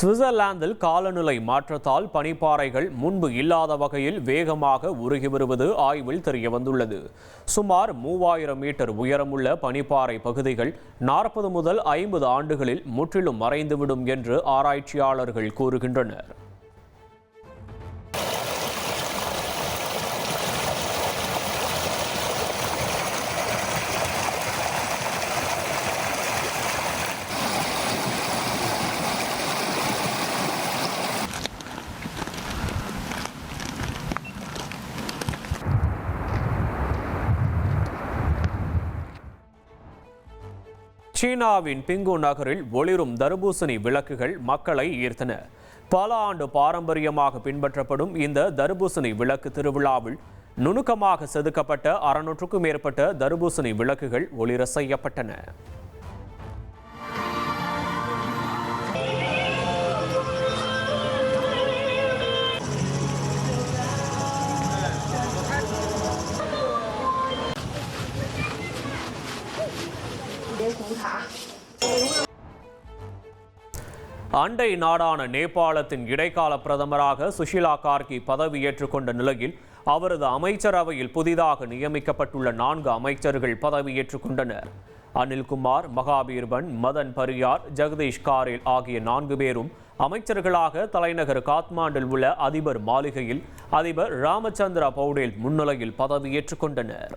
சுவிட்சர்லாந்தில் காலநிலை மாற்றத்தால் பனிப்பாறைகள் முன்பு இல்லாத வகையில் வேகமாக உருகி வருவது ஆய்வில் தெரிய வந்துள்ளது சுமார் மூவாயிரம் மீட்டர் உயரமுள்ள பனிப்பாறை பகுதிகள் நாற்பது முதல் ஐம்பது ஆண்டுகளில் முற்றிலும் மறைந்துவிடும் என்று ஆராய்ச்சியாளர்கள் கூறுகின்றனர். சீனாவின் பிங்கு நகரில் ஒளிரும் தர்பூசணி விளக்குகள் மக்களை ஈர்த்தன. பல ஆண்டு பாரம்பரியமாக பின்பற்றப்படும் இந்த தர்பூசணி விளக்கு திருவிழாவில் நுணுக்கமாக செதுக்கப்பட்ட அறுநூற்றுக்கும் மேற்பட்ட தர்பூசணி விளக்குகள் ஒளிர செய்யப்பட்டன. அண்டை நாடான நேபாளத்தின் இடைக்கால பிரதமராக சுஷிலா கார்கி பதவியேற்றுக் கொண்ட நிலையில் அவரது அமைச்சரவையில் புதிதாக நியமிக்கப்பட்டுள்ள நான்கு அமைச்சர்கள் பதவியேற்றுக் கொண்டனர் அனில்குமார் மகாபீர்பன் மதன் பரியார் ஜெகதீஷ் காரேல் ஆகிய நான்கு பேரும் அமைச்சர்களாக தலைநகர் காத்மாண்டில் உள்ள அதிபர் மாளிகையில் அதிபர் ராமச்சந்திர பௌடேல் முன்னிலையில் பதவியேற்றுக் கொண்டனர்